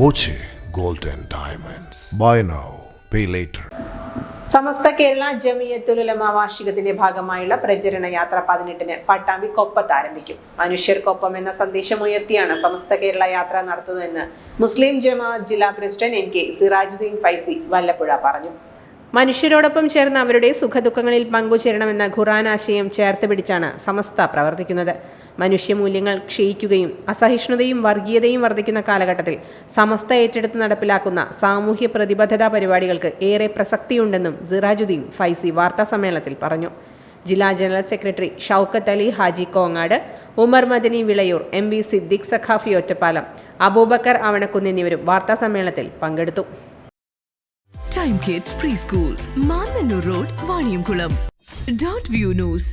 Boche gold and diamonds. Buy now pay later. Samastha Kerala Jamiyyathul Ulama വാർഷികത്തിന്റെ ഭാഗമായുള്ള പ്രചരണ യാത്ര പതിനെട്ടിന് പട്ടാമ്പി കൊപ്പത്ത് ആരംഭിക്കും. മനുഷ്യർക്കൊപ്പം എന്ന സന്ദേശം ഉയർത്തിയാണ് സമസ്ത കേരള യാത്ര നടത്തുന്നതെന്ന് മുസ്ലിം ജമാ ജില്ലാ president N K Sirajuddeen Faizy Vallappuzha പറഞ്ഞു. മനുഷ്യരോടൊപ്പം ചേർന്ന് അവരുടെ സുഖദുഃഖങ്ങളിൽ പങ്കുചേരണമെന്ന ഖുറാൻ ആശയം ചേർത്ത് പിടിച്ചാണ് സമസ്ത പ്രവർത്തിക്കുന്നത്. മനുഷ്യമൂല്യങ്ങൾ ക്ഷയിക്കുകയും അസഹിഷ്ണുതയും വർഗീയതയും വർദ്ധിക്കുന്ന കാലഘട്ടത്തിൽ സമസ്ത ഏറ്റെടുത്ത് നടപ്പിലാക്കുന്ന സാമൂഹ്യ പ്രതിബദ്ധതാ പരിപാടികൾക്ക് ഏറെ പ്രസക്തിയുണ്ടെന്നും സിറാജുദ്ദീൻ ഫൈസി വാർത്താ സമ്മേളനത്തിൽ പറഞ്ഞു. ജില്ലാ general secretary Shoukath Ali Haji Kongad Umar Madani Vilayur M B Siddique Saqafi Ottapalam Aboobacker Avanakkunnu എന്നിവരും വാർത്താസമ്മേളനത്തിൽ പങ്കെടുത്തു. Time Kids pre school Mannannur road Vaniyamkulam dot view news